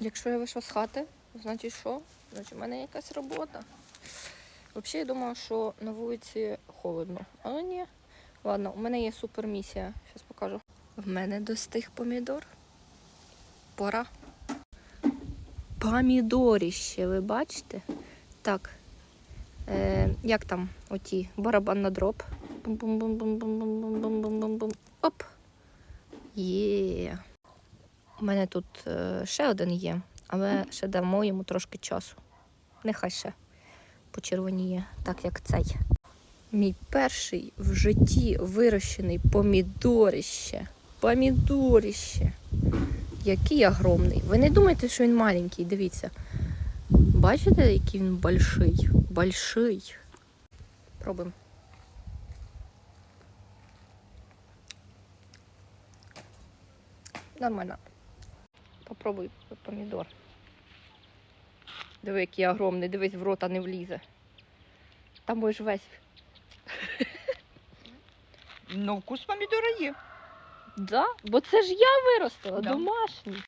Якщо я вийшла з хати, значить що? Значить, в мене якась робота. Взагалі, я думала, що на вулиці холодно. Але ні. Ладно, у мене є супермісія. Зараз покажу. В мене достиг помідор. Пора. Помідоріще, ви бачите? Так. Е, як там оті барабан на дроб. Бум-бум-бум-бум-бум-бум-бум-бум-бум. Оп. Є. У мене тут е, ще один є, але ще дамо йому трошки часу. Нехай ще почервоніє, так як цей. Мій перший в житті вирощений помідоріще. Помідоріще. Який огромний. Ви не думайте, що він маленький, дивіться. Бачите, який він больший? Больший. Пробуємо. Нормально. Попробуй помідор. Диви, який огромний, дивись, в рота не влізе. Там будеш весь. Ну, вкус помідора є. Да? Бо це ж я виростила, Да. домашній.